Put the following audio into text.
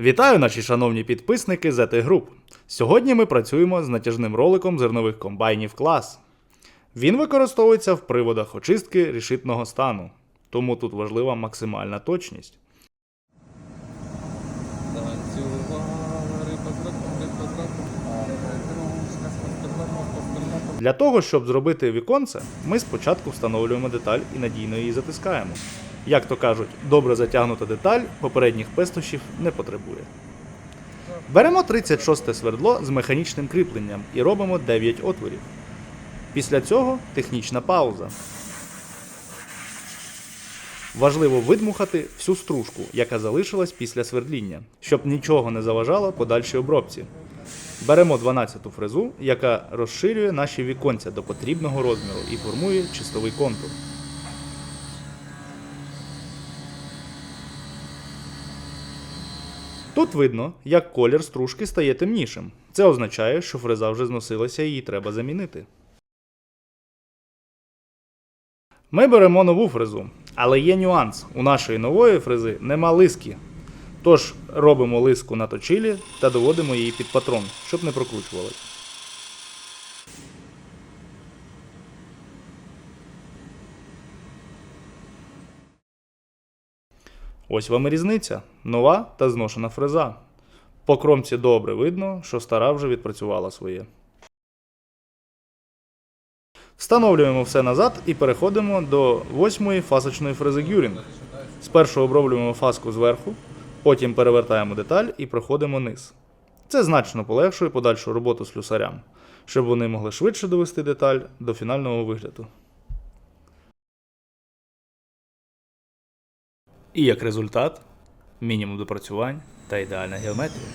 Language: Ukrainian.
Вітаю, наші шановні підписники ZT Group. Сьогодні ми працюємо з натяжним роликом зернових комбайнів клас. Він використовується в приводах очистки рішитного стану, тому тут важлива максимальна точність. Для того, щоб зробити віконце, ми спочатку встановлюємо деталь і надійно її затискаємо. Як то кажуть, добре затягнута деталь попередніх пестощів не потребує. Беремо 36 свердло з механічним кріпленням і робимо 9 отворів. Після цього технічна пауза. Важливо видмухати всю стружку, яка залишилась після свердління, щоб нічого не заважало подальшій обробці. Беремо 12-ту фрезу, яка розширює наші віконця до потрібного розміру і формує чистовий контур. Тут видно, як колір стружки стає темнішим. Це означає, що фреза вже зносилася і її треба замінити. Ми беремо нову фрезу, але є нюанс. У нашої нової фрези нема лиски. Тож робимо лиску на точилі та доводимо її під патрон, щоб не прокручувалось. Ось вам і різниця. Нова та зношена фреза. По кромці добре видно, що стара вже відпрацювала своє. Встановлюємо все назад і переходимо до восьмої фасочної фрези Гюрінг. Спершу оброблюємо фаску зверху, потім перевертаємо деталь і проходимо низ. Це значно полегшує подальшу роботу слюсарям, щоб вони могли швидше довести деталь до фінального вигляду. І як результат мінімум допрацювань та ідеальна геометрія.